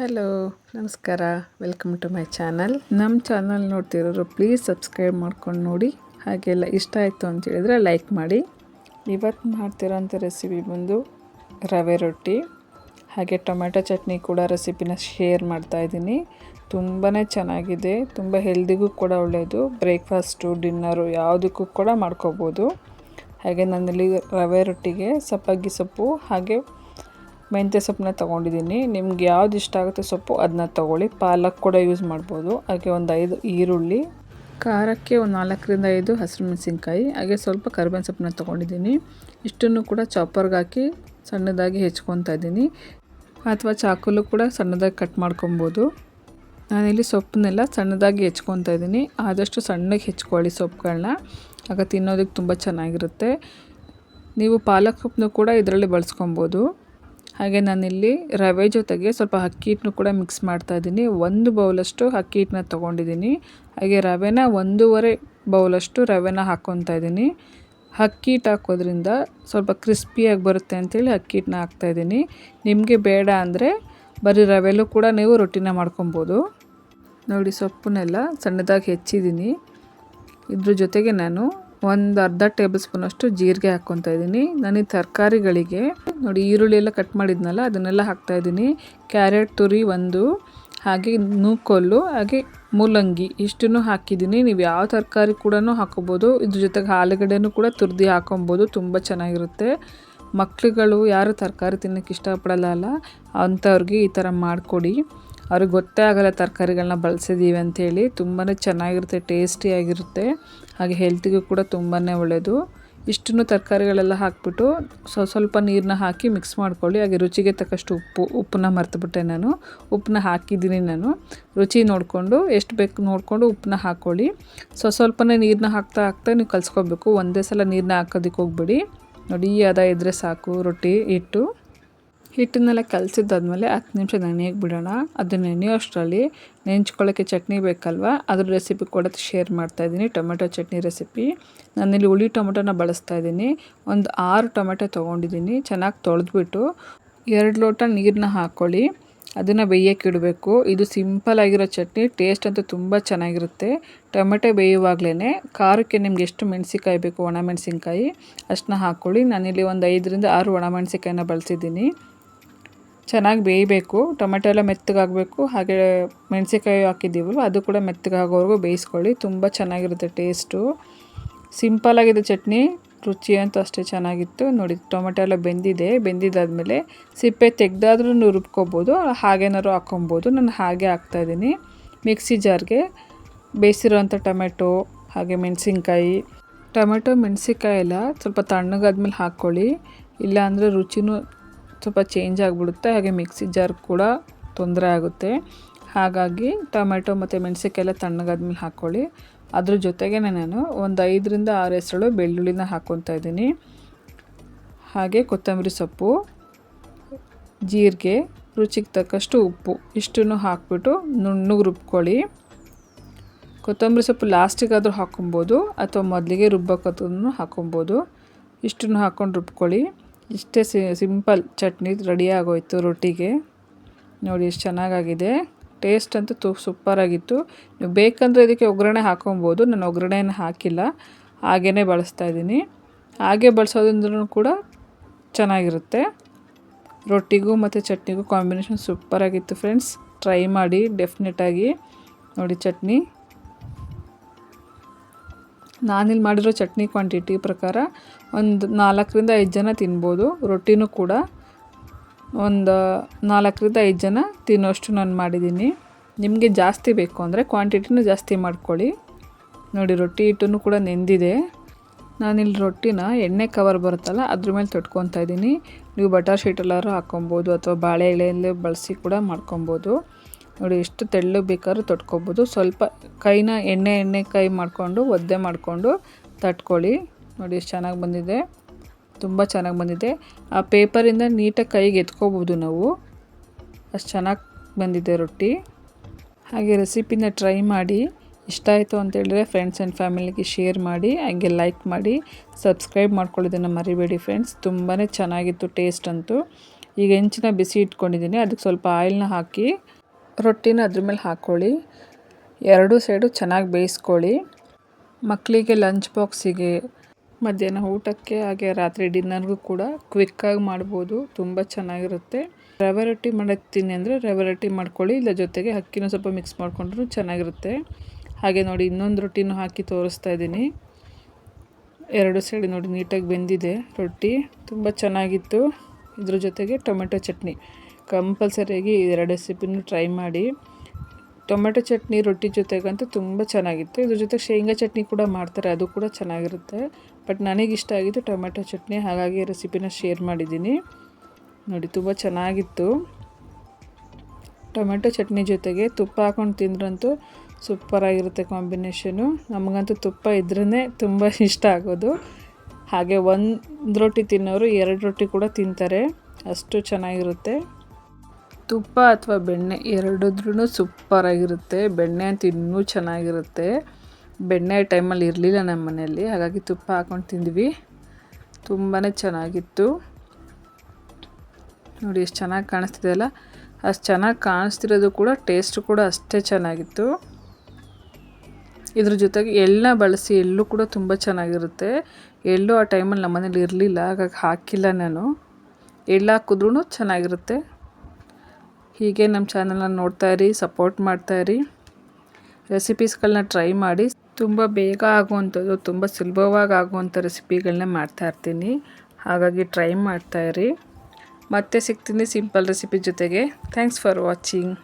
Hello ನಮಸ್ಕಾರ. Welcome to my channel ನಮ್ಮ channel ನೋಡ್ತಿರೋರು ಪ್ಲೀಸ್ ಸಬ್ಸ್ಕ್ರೈಬ್ ಮಾಡ್ಕೊಂಡು ನೋಡಿ. ಹಾಗೆಲ್ಲ ಇಷ್ಟ ಆಯಿತು ಅಂತ ಹೇಳಿದ್ರೆ ಲೈಕ್ ಮಾಡಿ. ಇವತ್ತು ಮಾಡ್ತಿರೋಂಥ ರೆಸಿಪಿ ಬಂದು ರವೆ ರೊಟ್ಟಿ, ಹಾಗೆ ಟೊಮೆಟೊ ಚಟ್ನಿ ಕೂಡ ರೆಸಿಪಿನ ಶೇರ್ ಮಾಡ್ತಾ ಇದ್ದೀನಿ. ತುಂಬಾ ಚೆನ್ನಾಗಿದೆ, ತುಂಬ ಹೆಲ್ದಿಗೂ ಕೂಡ ಒಳ್ಳೆಯದು ಬ್ರೇಕ್ಫಾಸ್ಟು ಡಿನ್ನರು ಯಾವುದಕ್ಕೂ ಕೂಡ ಮಾಡ್ಕೋಬೋದು. ಹಾಗೆ ನನ್ನಲ್ಲಿ ರವೆ ರೊಟ್ಟಿಗೆ ಸಪ್ಪಗಿ ಸೊಪ್ಪು, ಹಾಗೆ ಮೆಂತ್ಯ ಸೊಪ್ಪನ್ನ ತೊಗೊಂಡಿದ್ದೀನಿ. ನಿಮ್ಗೆ ಯಾವ್ದು ಇಷ್ಟ ಆಗುತ್ತೆ ಸೊಪ್ಪು ಅದನ್ನ ತೊಗೊಳ್ಳಿ. ಪಾಲಕ್ ಕೂಡ ಯೂಸ್ ಮಾಡ್ಬೋದು. ಹಾಗೆ ಒಂದು ಐದು ಈರುಳ್ಳಿ, ಖಾರಕ್ಕೆ ಒಂದು ನಾಲ್ಕರಿಂದ ಐದು ಹಸಿರು ಮೆಣಸಿನ್ಕಾಯಿ, ಹಾಗೆ ಸ್ವಲ್ಪ ಕರಿಬೇವಿನ ಸೊಪ್ಪನ್ನ ತೊಗೊಂಡಿದ್ದೀನಿ. ಇಷ್ಟನ್ನು ಕೂಡ ಚಾಪರ್ಗೆ ಹಾಕಿ ಸಣ್ಣದಾಗಿ ಹೆಚ್ಕೊತಾ ಇದ್ದೀನಿ. ಅಥವಾ ಚಾಕುಲು ಕೂಡ ಸಣ್ಣದಾಗಿ ಕಟ್ ಮಾಡ್ಕೊಬೋದು. ನಾನಿಲ್ಲಿ ಸೊಪ್ಪನ್ನೆಲ್ಲ ಸಣ್ಣದಾಗಿ ಹೆಚ್ಕೊತಾ ಇದ್ದೀನಿ. ಆದಷ್ಟು ಸಣ್ಣಗೆ ಹೆಚ್ಕೊಳ್ಳಿ ಸೊಪ್ಪುಗಳನ್ನ ಆಗ ತಿನ್ನೋದಕ್ಕೆ ತುಂಬ ಚೆನ್ನಾಗಿರುತ್ತೆ. ನೀವು ಪಾಲಕ್ ಸೊಪ್ಪನ್ನು ಕೂಡ ಇದರಲ್ಲಿ ಬಳಸ್ಕೊಬೋದು. ಹಾಗೆ ನಾನಿಲ್ಲಿ ರವೆ ಜೊತೆಗೆ ಸ್ವಲ್ಪ ಅಕ್ಕಿ ಹಿಟ್ಟನ್ನು ಕೂಡ ಮಿಕ್ಸ್ ಮಾಡ್ತಾ ಇದ್ದೀನಿ. ಒಂದು ಬೌಲಷ್ಟು ಅಕ್ಕಿ ಹಿಟ್ಟನ್ನ ತೊಗೊಂಡಿದ್ದೀನಿ. ಹಾಗೆ ರವೆನ ಒಂದೂವರೆ ಬೌಲಷ್ಟು ರವೆನ ಹಾಕ್ಕೊತಾ ಇದ್ದೀನಿ. ಅಕ್ಕಿ ಹಿಟ್ಟು ಹಾಕೋದ್ರಿಂದ ಸ್ವಲ್ಪ ಕ್ರಿಸ್ಪಿಯಾಗಿ ಬರುತ್ತೆ ಅಂಥೇಳಿ ಅಕ್ಕಿ ಹಿಟ್ಟನ್ನ ಹಾಕ್ತಾಯಿದ್ದೀನಿ ನಿಮಗೆ ಬೇಡ ಅಂದರೆ ಬರೀ ರವೆಲೂ ಕೂಡ ನೀವು ರೊಟ್ಟಿನ ಮಾಡ್ಕೊಬೋದು. ನೋಡಿ ಸೊಪ್ಪನ್ನೆಲ್ಲ ಸಣ್ಣದಾಗಿ ಹೆಚ್ಚಿದ್ದೀನಿ. ಇದ್ರ ಜೊತೆಗೆ ನಾನು ಒಂದು ಅರ್ಧ ಟೇಬಲ್ ಸ್ಪೂನಷ್ಟು ಜೀರಿಗೆ ಹಾಕ್ಕೊತಾ ಇದ್ದೀನಿ. ನಾನು ತರಕಾರಿಗಳಿಗೆ ನೋಡಿ ಈರುಳ್ಳಿ ಎಲ್ಲ ಕಟ್ ಮಾಡಿದ್ನಲ್ಲ, ಅದನ್ನೆಲ್ಲ ಹಾಕ್ತಾ ಇದ್ದೀನಿ. ಕ್ಯಾರೆಟ್, ತುರಿ ಒಂದು, ಹಾಗೆ ನೂಕೊಲ್ಲು, ಹಾಗೆ ಮೂಲಂಗಿ ಇಷ್ಟನ್ನು ಹಾಕಿದ್ದೀನಿ. ನೀವು ಯಾವ ತರಕಾರಿ ಕೂಡ ಹಾಕೋಬೋದು. ಇದ್ರ ಜೊತೆಗೆ ಆಲೂಗಡ್ಡೆನೂ ಕೂಡ ತುರ್ದಿ ಹಾಕೊಬೋದು, ತುಂಬ ಚೆನ್ನಾಗಿರುತ್ತೆ. ಮಕ್ಕಳುಗಳು ಯಾರು ತರಕಾರಿ ತಿನ್ನೋಕ್ಕೆ ಇಷ್ಟಪಡಲ್ಲ ಅಂಥವ್ರಿಗೆ ಈ ಥರ ಮಾಡಿಕೊಡಿ. ಅವ್ರಿಗೆ ಗೊತ್ತೇ ಆಗೋಲ್ಲ ತರಕಾರಿಗಳನ್ನ ಬಳಸಿದ್ದೀವಿ ಅಂಥೇಳಿ. ತುಂಬಾ ಚೆನ್ನಾಗಿರುತ್ತೆ ಟೇಸ್ಟಿಯಾಗಿರುತ್ತೆ ಹಾಗೆ ಹೆಲ್ತಿಗೂ ಕೂಡ ತುಂಬಾ ಒಳ್ಳೆಯದು ಇಷ್ಟನ್ನು ತರಕಾರಿಗಳೆಲ್ಲ ಹಾಕ್ಬಿಟ್ಟು ಸ್ವ ಸ್ವಲ್ಪ ನೀರನ್ನ ಹಾಕಿ ಮಿಕ್ಸ್ ಮಾಡ್ಕೊಳ್ಳಿ. ಹಾಗೆ ರುಚಿಗೆ ತಕ್ಕಷ್ಟು ಉಪ್ಪು, ಉಪ್ಪನ್ನ ಮರೆತುಬಿಟ್ಟೆ ನಾನು. ಉಪ್ಪನ್ನ ಹಾಕಿದ್ದೀನಿ ನಾನು. ರುಚಿ ನೋಡಿಕೊಂಡು, ಎಷ್ಟು ಬೇಕು ನೋಡಿಕೊಂಡು ಉಪ್ಪನ್ನ ಹಾಕ್ಕೊಳ್ಳಿ ಸ್ವ ಸ್ವಲ್ಪನೇ ನೀರನ್ನ ಹಾಕ್ತಾ ಹಾಕ್ತಾ ನೀವು ಕಲಿಸ್ಕೋಬೇಕು ಒಂದೇ ಸಲ ನೀರನ್ನ ಹಾಕೋದಕ್ಕೆ ಹೋಗ್ಬೇಡಿ. ನೋಡಿ ಅದ ಇದ್ದರೆ ಸಾಕು. ರೊಟ್ಟಿ ಹಿಟ್ಟು. ಹಿಟ್ಟನ್ನೆಲ್ಲ ಕಲಸಿದ್ದಾದ್ಮೇಲೆ ಹತ್ತು ನಿಮಿಷ ನೆನೆಯಕ್ಕೆ ಬಿಡೋಣ. ಅದು ನೆನೆಯೋ ಅಷ್ಟರಲ್ಲಿ ನೆಂಚ್ಕೊಳ್ಳೋಕ್ಕೆ ಚಟ್ನಿ ಬೇಕಲ್ವ? ಅದ್ರ ರೆಸಿಪಿ ಕೂಡ ಶೇರ್ ಮಾಡ್ತಾಯಿದ್ದೀನಿ ಟೊಮೆಟೊ ಚಟ್ನಿ ರೆಸಿಪಿ ನಾನಿಲ್ಲಿ ಹುಳಿ ಟೊಮೆಟೊನ ಬಳಸ್ತಾ ಇದ್ದೀನಿ. ಒಂದು ಆರು ಟೊಮೆಟೊ ತೊಗೊಂಡಿದ್ದೀನಿ, ಚೆನ್ನಾಗಿ ತೊಳೆದ್ಬಿಟ್ಟು ಎರಡು ಲೋಟ ನೀರನ್ನ ಹಾಕ್ಕೊಳ್ಳಿ ಅದನ್ನು ಬೇಯಕ್ಕೆ ಇಡಬೇಕು. ಇದು ಸಿಂಪಲ್ ಆಗಿರೋ ಚಟ್ನಿ ಟೇಸ್ಟ್ ಅಂತೂ ತುಂಬ ಚೆನ್ನಾಗಿರುತ್ತೆ. ಟೊಮೆಟೊ ಬೇಯುವಾಗಲೇ ಖಾರಕ್ಕೆ ನಿಮ್ಗೆ ಎಷ್ಟು ಮೆಣಸಿನ್ಕಾಯಿ ಬೇಕು ಒಣ ಮೆಣಸಿನ್ಕಾಯಿ, ಅಷ್ಟನ್ನ ಹಾಕ್ಕೊಳ್ಳಿ ನಾನಿಲ್ಲಿ ಒಂದು ಐದರಿಂದ ಆರು ಒಣ ಮೆಣಸಿನ್ಕಾಯಿನ ಬಳಸಿದ್ದೀನಿ. ಚೆನ್ನಾಗಿ ಬೇಯಬೇಕು. ಟೊಮೆಟೊ ಎಲ್ಲ ಮೆತ್ತಗಾಗಬೇಕು. ಹಾಗೆ ಮೆಣಸಿನ್ಕಾಯಿ ಹಾಕಿದ್ದೀವಲ್ವ, ಅದು ಕೂಡ ಮೆತ್ತಗಾಗೋವರೆಗೂ ಬೇಯಿಸ್ಕೊಳ್ಳಿ. ತುಂಬ ಚೆನ್ನಾಗಿರುತ್ತೆ ಟೇಸ್ಟು. ಸಿಂಪಲಾಗಿದೆ ಚಟ್ನಿ. ರುಚಿ ಅಂತೂ ಅಷ್ಟೇ ಚೆನ್ನಾಗಿತ್ತು. ನೋಡಿ, ಟೊಮೆಟೊ ಎಲ್ಲ ಬೆಂದಿದೆ. ಬೆಂದಿದ್ದಾದಮೇಲೆ ಸಿಪ್ಪೆ ತೆಗೆದಾದ್ರೂ ರುಬ್ಕೊಬೋದು. ಹಾಗೇನಾದ್ರು ಹಾಕ್ಕೊಬೋದು. ನಾನು ಹಾಗೆ ಹಾಕ್ತಾಯಿದ್ದೀನಿ ಮಿಕ್ಸಿ ಜಾರ್ಗೆ ಬೇಯಿಸಿರೋಂಥ ಟೊಮೆಟೊ, ಹಾಗೆ ಮೆಣಸಿನ್ಕಾಯಿ. ಟೊಮೆಟೊ, ಮೆಣಸಿನ್ಕಾಯಿ ಎಲ್ಲ ಸ್ವಲ್ಪ ತಣ್ಣಗಾದ್ಮೇಲೆ ಹಾಕ್ಕೊಳ್ಳಿ. ಇಲ್ಲಾಂದರೆ ರುಚಿನೂ ಸ್ವಲ್ಪ ಚೇಂಜ್ ಆಗಿಬಿಡುತ್ತೆ. ಹಾಗೆ ಮಿಕ್ಸಿ ಜಾರ್ ಕೂಡ ತೊಂದರೆ ಆಗುತ್ತೆ. ಹಾಗಾಗಿ ಟೊಮೆಟೊ ಮತ್ತು ಮೆಣಸಿನ್ಕಾಯಿ ಎಲ್ಲ ತಣ್ಣಗಾದ್ಮೇಲೆ ಹಾಕ್ಕೊಳ್ಳಿ ಅದ್ರ ಜೊತೆಗೆ ನಾನು ಒಂದು ಐದರಿಂದ ಆರು ಹೆಸರು ಬೆಳ್ಳುಳ್ಳಿನ ಹಾಕ್ಕೊತಾ ಇದ್ದೀನಿ. ಹಾಗೆ ಕೊತ್ತಂಬರಿ ಸೊಪ್ಪು, ಜೀರಿಗೆ, ರುಚಿಗೆ ತಕ್ಕಷ್ಟು ಉಪ್ಪು ಇಷ್ಟನ್ನು ಹಾಕ್ಬಿಟ್ಟು ನುಣ್ಣಗೆ ರುಬ್ಕೊಳ್ಳಿ. ಕೊತ್ತಂಬರಿ ಸೊಪ್ಪು ಲಾಸ್ಟಿಗಾದರೂ ಹಾಕೊಬೋದು ಅಥವಾ ಮೊದಲಿಗೆ ರುಬ್ಬಕ್ಕೂ ಹಾಕೊಬೋದು ಇಷ್ಟನ್ನು ಹಾಕ್ಕೊಂಡು ರುಬ್ಕೊಳ್ಳಿ. ಇಷ್ಟೇ ಸಿಂಪಲ್ ಚಟ್ನಿ ರೆಡಿ ಆಗೋಯ್ತು ರೊಟ್ಟಿಗೆ. ನೋಡಿ ಎಷ್ಟು ಚೆನ್ನಾಗಾಗಿದೆ. ಟೇಸ್ಟ್ ಅಂತೂ ತು, ಸೂಪರಾಗಿತ್ತು. ನೀವು ಬೇಕಂದರೆ ಇದಕ್ಕೆ ಒಗ್ಗರಣೆ ಹಾಕೊಬೋದು. ನಾನು ಒಗ್ಗರಣೆಯನ್ನು ಹಾಕಿಲ್ಲ. ಹಾಗೇ ಬಳಸ್ತಾ ಇದ್ದೀನಿ. ಹಾಗೆ ಬಳಸೋದ್ರೂ ಕೂಡ ಚೆನ್ನಾಗಿರುತ್ತೆ. ರೊಟ್ಟಿಗೂ ಮತ್ತು ಚಟ್ನಿಗೂ ಕಾಂಬಿನೇಷನ್ ಸೂಪರಾಗಿತ್ತು ಫ್ರೆಂಡ್ಸ್. ಟ್ರೈ ಮಾಡಿ, ಡೆಫಿನೆಟಾಗಿ. ನೋಡಿ ಚಟ್ನಿ. ನಾನಿಲ್ಲಿ ಮಾಡಿರೋ ಚಟ್ನಿ ಕ್ವಾಂಟಿಟಿ ಪ್ರಕಾರ ಒಂದು ನಾಲ್ಕರಿಂದ ಐದು ಜನ ತಿನ್ಬೋದು, ರೊಟ್ಟಿನೂ ಕೂಡ. ಒಂದು ನಾಲ್ಕರಿಂದ ಐದು ಜನ ತಿನ್ನೋಷ್ಟು ನಾನು ಮಾಡಿದ್ದೀನಿ. ನಿಮಗೆ ಜಾಸ್ತಿ ಬೇಕು ಅಂದರೆ ಕ್ವಾಂಟಿಟಿನೂ ಜಾಸ್ತಿ ಮಾಡ್ಕೊಳ್ಳಿ. ನೋಡಿ, ರೊಟ್ಟಿ ಹಿಟ್ಟು ಕೂಡ ನೆಂದಿದೆ. ನಾನಿಲ್ಲಿ ರೊಟ್ಟಿನ ಎಣ್ಣೆ ಕವರ್ ಬರುತ್ತಲ್ಲ, ಅದ್ರ ಮೇಲೆ ತೊಟ್ಕೊತಾ ಇದ್ದೀನಿ. ನೀವು ಬಟರ್ ಶೀಟಲ್ಲಾದ್ರೂ ಹಾಕ್ಕೊಬೋದು ಅಥವಾ ಬಾಳೆ ಎಳೆಯಲ್ಲೇ ಬಳಸಿ ಕೂಡ ಮಾಡ್ಕೊಬೋದು. ನೋಡಿ ಎಷ್ಟು ತೆಳ್ಳು ಬೇಕಾದ್ರೂ ತೊಟ್ಕೊಬೋದು. ಸ್ವಲ್ಪ ಕೈನ ಎಣ್ಣೆ ಎಣ್ಣೆ ಕೈ ಮಾಡಿಕೊಂಡು, ಒದ್ದೆ ಮಾಡಿಕೊಂಡು ತಟ್ಕೊಳ್ಳಿ. ನೋಡಿ ಎಷ್ಟು ಚೆನ್ನಾಗಿ ಬಂದಿದೆ. ತುಂಬ ಚೆನ್ನಾಗಿ ಬಂದಿದೆ. ಆ ಪೇಪರಿಂದ ನೀಟಾಗಿ ಕೈಗೆ ಎತ್ಕೋಬೋದು ನಾವು. ಅಷ್ಟು ಚೆನ್ನಾಗಿ ಬಂದಿದೆ ರೊಟ್ಟಿ. ಹಾಗೆ ರೆಸಿಪಿನ ಟ್ರೈ ಮಾಡಿ. ಇಷ್ಟ ಆಯಿತು ಅಂತೇಳಿದ್ರೆ ಫ್ರೆಂಡ್ಸ್ ಆ್ಯಂಡ್ ಫ್ಯಾಮಿಲಿಗೆ ಶೇರ್ ಮಾಡಿ, ಹಾಗೆ ಲೈಕ್ ಮಾಡಿ, ಸಬ್ಸ್ಕ್ರೈಬ್ ಮಾಡ್ಕೊಳ್ಳೋದನ್ನು ಮರಿಬೇಡಿ ಫ್ರೆಂಡ್ಸ್. ತುಂಬಾ ಚೆನ್ನಾಗಿತ್ತು ಟೇಸ್ಟ್ ಅಂತೂ. ಈಗ ಹೆಂಚಿನ ಬಿಸಿ ಇಟ್ಕೊಂಡಿದ್ದೀನಿ. ಅದಕ್ಕೆ ಸ್ವಲ್ಪ ಆಯಿಲ್ನ ಹಾಕಿ ರೊಟ್ಟಿನ ಅದ್ರ ಮೇಲೆ ಹಾಕ್ಕೊಳ್ಳಿ ಎರಡೂ ಸೈಡು ಚೆನ್ನಾಗಿ ಬೇಯಿಸ್ಕೊಳ್ಳಿ. ಮಕ್ಕಳಿಗೆ ಲಂಚ್ ಬಾಕ್ಸಿಗೆ ಮಧ್ಯಾಹ್ನ ಊಟಕ್ಕೆ, ಹಾಗೆ ರಾತ್ರಿ ಡಿನ್ನರ್ಗೂ ಕೂಡ ಕ್ವಿಕ್ಕಾಗಿ ಮಾಡ್ಬೋದು. ತುಂಬ ಚೆನ್ನಾಗಿರುತ್ತೆ. ರವೆ ರೊಟ್ಟಿ ಮಾಡತ್ತೀನಿ ಅಂದರೆ ರವೆ ರೊಟ್ಟಿ ಮಾಡ್ಕೊಳ್ಳಿ. ಇಲ್ಲ ಜೊತೆಗೆ ಅಕ್ಕಿನೂ ಸ್ವಲ್ಪ ಮಿಕ್ಸ್ ಮಾಡಿಕೊಂಡ್ರು ಚೆನ್ನಾಗಿರುತ್ತೆ. ಹಾಗೆ ನೋಡಿ ಇನ್ನೊಂದು ರೊಟ್ಟಿನೂ ಹಾಕಿ ತೋರಿಸ್ತಾ ಇದ್ದೀನಿ. ಎರಡು ಸೈಡ್ ನೋಡಿ ನೀಟಾಗಿ ಬೆಂದಿದೆ ರೊಟ್ಟಿ. ತುಂಬ ಚೆನ್ನಾಗಿತ್ತು. ಇದ್ರ ಜೊತೆಗೆ ಟೊಮೆಟೊ ಚಟ್ನಿ. ಕಂಪಲ್ಸರಿಯಾಗಿ ಎರಡು ರೆಸಿಪಿನೂ ಟ್ರೈ ಮಾಡಿ. ಟೊಮೆಟೊ ಚಟ್ನಿ, ರೊಟ್ಟಿ ಜೊತೆಗಂತೂ ತುಂಬ ಚೆನ್ನಾಗಿತ್ತು. ಇದ್ರ ಜೊತೆಗೆ ಶೇಂಗಾ ಚಟ್ನಿ ಕೂಡ ಮಾಡ್ತಾರೆ, ಅದು ಕೂಡ ಚೆನ್ನಾಗಿರುತ್ತೆ. ಬಟ್ ನನಗಿಷ್ಟ ಆಗಿದ್ದು ಟೊಮೆಟೊ ಚಟ್ನಿ, ಹಾಗಾಗಿ ರೆಸಿಪಿನ ಶೇರ್ ಮಾಡಿದ್ದೀನಿ. ನೋಡಿ, ತುಂಬ ಚೆನ್ನಾಗಿತ್ತು. ಟೊಮೆಟೊ ಚಟ್ನಿ ಜೊತೆಗೆ ತುಪ್ಪ ಹಾಕೊಂಡು ತಿಂದ್ರಂತೂ ಸೂಪರಾಗಿರುತ್ತೆ ಕಾಂಬಿನೇಷನು. ನಮಗಂತೂ ತುಪ್ಪ ಇದ್ರೇ ತುಂಬ ಇಷ್ಟ ಆಗೋದು. ಹಾಗೆ ಒಂದು ರೊಟ್ಟಿ ತಿನ್ನೋರು ಎರಡು ರೊಟ್ಟಿ ಕೂಡ ತಿಂತಾರೆ. ಅಷ್ಟು ಚೆನ್ನಾಗಿರುತ್ತೆ. ತುಪ್ಪ ಅಥವಾ ಬೆಣ್ಣೆ ಎರಡಿದ್ರೂ ಸೂಪರಾಗಿರುತ್ತೆ. ಬೆಣ್ಣೆ ಅಂತ ಇನ್ನೂ ಚೆನ್ನಾಗಿರುತ್ತೆ. ಬೆಣ್ಣೆ ಟೈಮಲ್ಲಿ ಇರಲಿಲ್ಲ ನಮ್ಮ ಮನೆಯಲ್ಲಿ, ಹಾಗಾಗಿ ತುಪ್ಪ ಹಾಕ್ಕೊಂಡು ತಿಂದ್ವಿ. ತುಂಬಾ ಚೆನ್ನಾಗಿತ್ತು. ನೋಡಿ, ಎಷ್ಟು ಚೆನ್ನಾಗಿ ಕಾಣಿಸ್ತಿದೆ ಅಲ್ಲ? ಅಷ್ಟು ಚೆನ್ನಾಗಿ ಕಾಣಿಸ್ತಿರೋದು ಕೂಡ ಟೇಸ್ಟ್ ಕೂಡ ಅಷ್ಟೇ ಚೆನ್ನಾಗಿತ್ತು. ಇದ್ರ ಜೊತೆಗೆ ಎಳ್ಳನ್ನ ಬಳಸಿ ಎಳ್ಳು ಕೂಡ ತುಂಬ ಚೆನ್ನಾಗಿರುತ್ತೆ. ಎಳ್ಳು ಆ ಟೈಮಲ್ಲಿ ನಮ್ಮ ಮನೇಲಿ ಇರಲಿಲ್ಲ, ಹಾಗಾಗಿ ಹಾಕಿಲ್ಲ ನಾನು. ಎಳ್ಳು ಹಾಕಿದ್ರೂ ಚೆನ್ನಾಗಿರುತ್ತೆ. ಹೀಗೆ ನಮ್ಮ ಚಾನಲ್ನ ನೋಡ್ತಾ ಇರಿ ಸಪೋರ್ಟ್ ಮಾಡ್ತಾ ಇರಿ. ರೆಸಿಪೀಸ್ಗಳನ್ನ ಟ್ರೈ ಮಾಡಿ. ತುಂಬ ಬೇಗ ಆಗುವಂಥದ್ದು, ತುಂಬ ಸುಲಭವಾಗಿ ಆಗುವಂಥ ರೆಸಿಪಿಗಳನ್ನ ಮಾಡ್ತಾ ಇರ್ತೀನಿ. ಹಾಗಾಗಿ ಟ್ರೈ ಮಾಡ್ತಾ ಇರಿ. ಮತ್ತೆ ಸಿಗ್ತೀನಿ ಸಿಂಪಲ್ ರೆಸಿಪಿ ಜೊತೆಗೆ. Thanks for watching